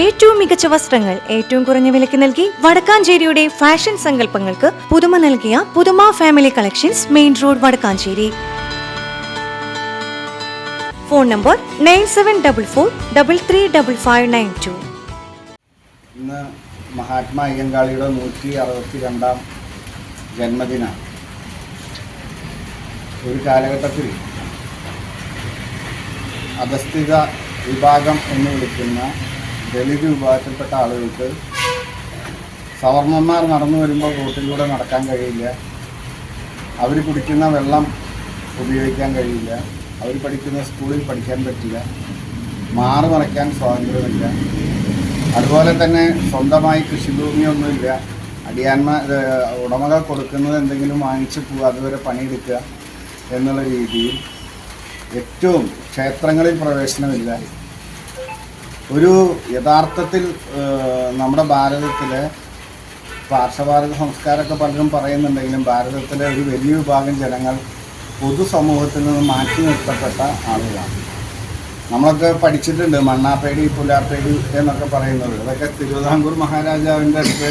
ഏറ്റവും മികച്ച വസ്ത്രങ്ങൾ ഏറ്റവും കുറഞ്ഞ വിലയ്ക്ക് നൽകി വടക്കാഞ്ചേരിയുടെ ഫാഷൻ സങ്കല്പങ്ങൾക്ക് പുതുമ നൽകിയ Puthuma family collections main road Vadakkanchery. Phone number nine seven double four double three double five nine two ഇന്ന് മഹാത്മാ അയ്യങ്കാളിയുടെ നൂറ്റി അറുപത്തി രണ്ടാം ജന്മദിനം. ഒരു കാലഘട്ടത്തിൽ അധസ്ഥിത വിഭാഗം എന്ന് വിളിക്കുന്ന ദലിത് വിഭാഗത്തിൽപ്പെട്ട ആളുകൾക്ക് സവർണന്മാർ നടന്നു വരുമ്പോൾ റോട്ടിലൂടെ നടക്കാൻ കഴിയില്ല. അവർ കുടിക്കുന്ന വെള്ളം ഉപയോഗിക്കാൻ കഴിയില്ല. അവർ പഠിക്കുന്ന സ്കൂളിൽ പഠിക്കാൻ പറ്റില്ല. മാറി മറയ്ക്കാൻ സ്വാതന്ത്ര്യമില്ല. അതുപോലെ തന്നെ സ്വന്തമായി കൃഷിഭൂമിയൊന്നുമില്ല അടിയാന്മാർ ഉടമകൾ കൊടുക്കുന്നത് എന്തെങ്കിലും വാങ്ങിച്ച് പോകുക അതുവരെ പണിയെടുക്കുക എന്നുള്ള രീതിയിൽ ഏറ്റവും ക്ഷേത്രങ്ങളിൽ പ്രവേശനമില്ല. ഒരു യഥാർത്ഥത്തിൽ നമ്മുടെ ഭാരതത്തിലെ പാർശ്വഭാരത സംസ്കാരമൊക്കെ പലരും പറയുന്നുണ്ടെങ്കിലും ഭാരതത്തിലെ ഒരു വലിയ വിഭാഗം ജനങ്ങൾ പൊതുസമൂഹത്തിൽ നിന്ന് മാറ്റി നിർത്തപ്പെട്ട ആളുകളാണ്. നമ്മളൊക്കെ പഠിച്ചിട്ടുണ്ട് മണ്ണാപ്പേടി പുലാപ്പേടി എന്നൊക്കെ പറയുന്നത്. അതൊക്കെ തിരുവിതാംകൂർ മഹാരാജാവിന്റെ അടുത്ത്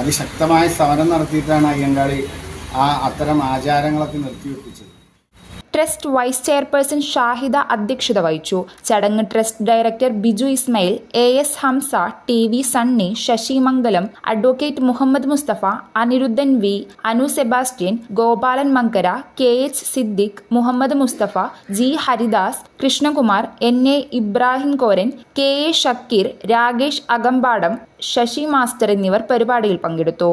അതിശക്തമായ സമരം നടത്തിയിട്ടാണ് അയ്യങ്കാളി ആ അത്തരം ആചാരങ്ങളൊക്കെ നിർത്തിവെപ്പിച്ചത്. ട്രസ്റ്റ് വൈസ് ചെയർപേഴ്സൺ ഷാഹിദ അധ്യക്ഷത വഹിച്ചു. ചടങ്ങ് trust director Biju Ismail A S Hamsa T V Sunny Sasi Mangalam advocate Muhammad Mustafa Aniruddhan V Anu Sebastian Gopalan Mankara K H Siddique Muhammad Mustafa G Haridas Krishnakumar N A Ibrahim Koran K A Shakeer Rakesh Akampadam Sasi master എന്നിവർ പരിപാടിയിൽ പങ്കെടുത്തു.